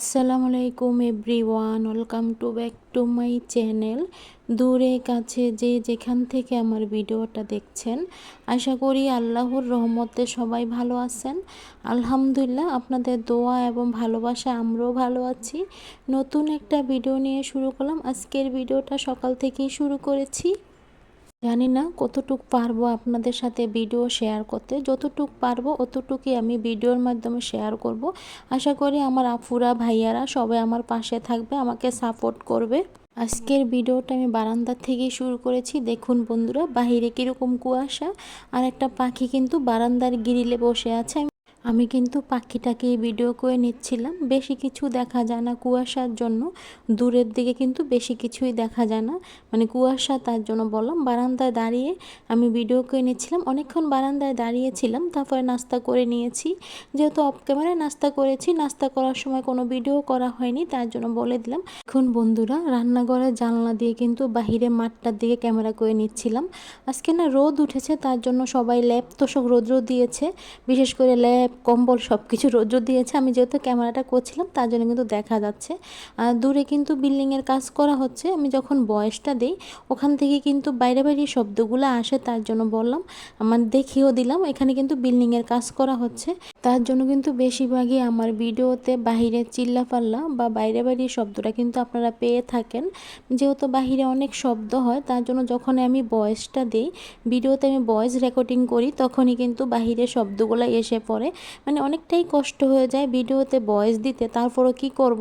আসসালামু আলাইকুম everyone, welcome to back to my channel. দূরে, কাছে, যে যেখান থেকে আমার ভিডিওটা দেখছেন, আশা করি আল্লাহর রহমতে সবাই ভালো আছেন। আলহামদুলিল্লাহ, আপনাদের দোয়া এবং ভালোবাসা আমরাও ভালো আছি। নতুন একটা ভিডিও নিয়ে শুরু করলাম। আজকের ভিডিওটা সকাল থেকেই শুরু করেছি। জানি না কতটুক পারব আপনাদের সাথে ভিডিও শেয়ার করতে। যতটুক পারব অতটুকুই আমি ভিডিওর মাধ্যমে শেয়ার করব। আশা করি আমার আফুরা ভাইয়ারা সবাই আমার পাশে থাকবে, আমাকে সাপোর্ট করবে। আজকের ভিডিওটা আমি বারান্দার থেকেই শুরু করেছি। দেখুন বন্ধুরা বাহিরে কীরকম কুয়াশা। আর একটা পাখি কিন্তু বারান্দার গিরিলে বসে আছে। আমি কিন্তু পাখিটাকে ভিডিও করে নিচ্ছিলাম। বেশি কিছু দেখা যায় না কুয়াশার জন্য। দূরের দিকে কিন্তু বেশি কিছুই দেখা যায় না। মানে কুয়াশা তার জন্য বললাম। বারান্দায় দাঁড়িয়ে আমি ভিডিও করে নিচ্ছিলাম। অনেকক্ষণ বারান্দায় দাঁড়িয়েছিলাম। তারপরে নাস্তা করে নিয়েছি। যেহেতু অফ ক্যামেরায় নাস্তা করেছি, নাস্তা করার সময় কোনো ভিডিও করা হয়নি, তার জন্য বলে দিলাম। এখন বন্ধুরা, রান্নাঘরের জানলা দিয়ে কিন্তু বাহিরে মাঠটার দিকে ক্যামেরা করে নিচ্ছিলাম। আজকে না রোদ উঠেছে, তার জন্য সবাই ল্যাব তোষক রৌদ্র দিয়েছে। বিশেষ করে ল্যাব কম্বল সব কিছু রোদ্র দিয়েছে। আমি যেহেতু ক্যামেরাটা করছিলাম, তার জন্য কিন্তু দেখা যাচ্ছে। আর দূরে কিন্তু বিল্ডিংয়ের কাজ করা হচ্ছে। আমি যখন বয়সটা দিই, ওখান থেকে কিন্তু বাইরে বাইরে শব্দগুলো আসে, তার জন্য বললাম, আমার দেখিয়েও দিলাম, এখানে কিন্তু বিল্ডিংয়ের কাজ করা হচ্ছে। তার জন্য কিন্তু বেশিরভাগই আমার ভিডিওতে বাহিরে চিল্লাপাল্লা বা বাইরে বাইরে শব্দটা কিন্তু আপনারা পেয়ে থাকেন। যেহেতু বাহিরে অনেক শব্দ হয়, তার জন্য যখন আমি বয়েসটা দিই, ভিডিওতে আমি ভয়েস রেকর্ডিং করি, তখনই কিন্তু বাহিরে শব্দগুলো এসে পড়ে। মানে অনেকটাই কষ্ট হয়ে যায় ভিডিওতে ভয়েস দিতে, তারপরও কি করব?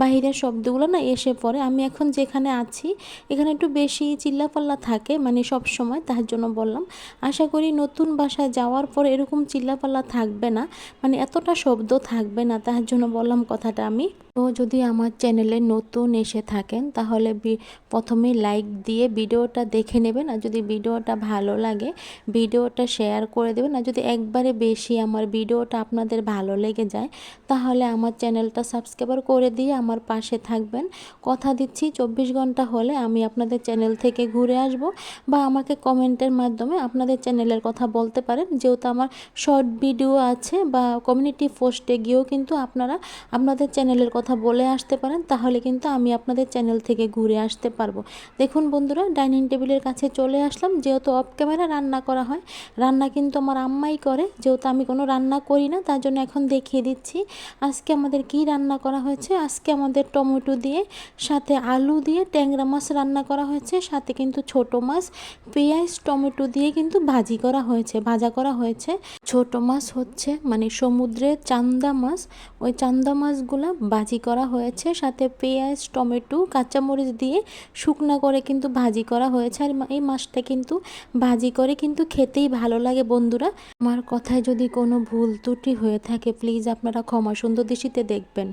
বাহিরের শব্দগুলো না এসে পড়ে। আমি এখন যেখানে আছি, এখানে একটু বেশি চিল্লাপাল্লা থাকে মানে সব সময়, তার জন্য বললাম। আশা করি নতুন বাসায় যাওয়ার পর এরকম চিল্লাপাল্লা থাকবে না মানে এতটা শব্দ থাকবে না, তার জন্য বললাম কথাটা আমি। তো যদি আমার চ্যানেলে নতুন এসে থাকেন, তাহলে প্রথমে লাইক দিয়ে ভিডিওটা দেখে নেবেন। আর যদি ভিডিওটা ভালো লাগে, ভিডিওটা শেয়ার করে দেবেন। আর যদি একবারে বেশি আমার ভিডিওটা আপনাদের ভালো লেগে যায়, তাহলে আমার চ্যানেলটা সাবস্ক্রাইবার করে দিয়ে আমার পাশে থাকবেন। কথা দিচ্ছি, চব্বিশ ঘণ্টা হলে আমি আপনাদের চ্যানেল থেকে ঘুরে আসব বা আমাকে কমেন্টের মাধ্যমে আপনাদের চ্যানেলের কথা বলতে পারেন। যেহেতু আমার শর্ট ভিডিও আছে বা কমিউনিটি পোস্টে গিয়েও কিন্তু আপনারা আপনাদের চ্যানেলের কথা বলে আসতে পারেন, তাহলে কিন্তু আমি আপনাদের চ্যানেল থেকে ঘুরে আসতে পারব। দেখুন বন্ধুরা ডাইনিং টেবিলের কাছে চলে আসলাম, যেহেতু অফ ক্যামেরা রান্না করা হয়। রান্না কিন্তু আমার আম্মাই করে, যেহেতু আমি কোনো রান্না করি না, তার জন্য এখন দেখিয়ে দিচ্ছি। আজকে আমাদের কি রান্না করা হয়েছে? আজকে আমাদের টমেটো দিয়ে, সাথে আলু দিয়ে ট্যাংরা মাছ রান্না করা হয়েছে, সাথে কিন্তু ছোট মাছ, পেঁয়াজ, টমেটো দিয়ে কিন্তু ভাজি করা হয়েছে, ভাজা করা হয়েছে। ছোট মাছ হচ্ছে মানে সমুদ্রের চান্দা মাছ, ওই চান্দা মাছগুলো ভাজি করা হয়েছে, সাথে পেঁয়াজ, টমেটো, কাঁচামরিচ দিয়ে শুকনা করে কিন্তু ভাজি করা হয়েছে। আর এই মাছটা কিন্তু ভাজি করে কিন্তু খেতেই ভালো লাগে বন্ধুরা। আমার কথায় যদি কোনো ভুল ত্রুটি হয়ে থাকে, প্লিজ আপনারা ক্ষমা সুন্দর দৃষ্টিতে দেখবেন।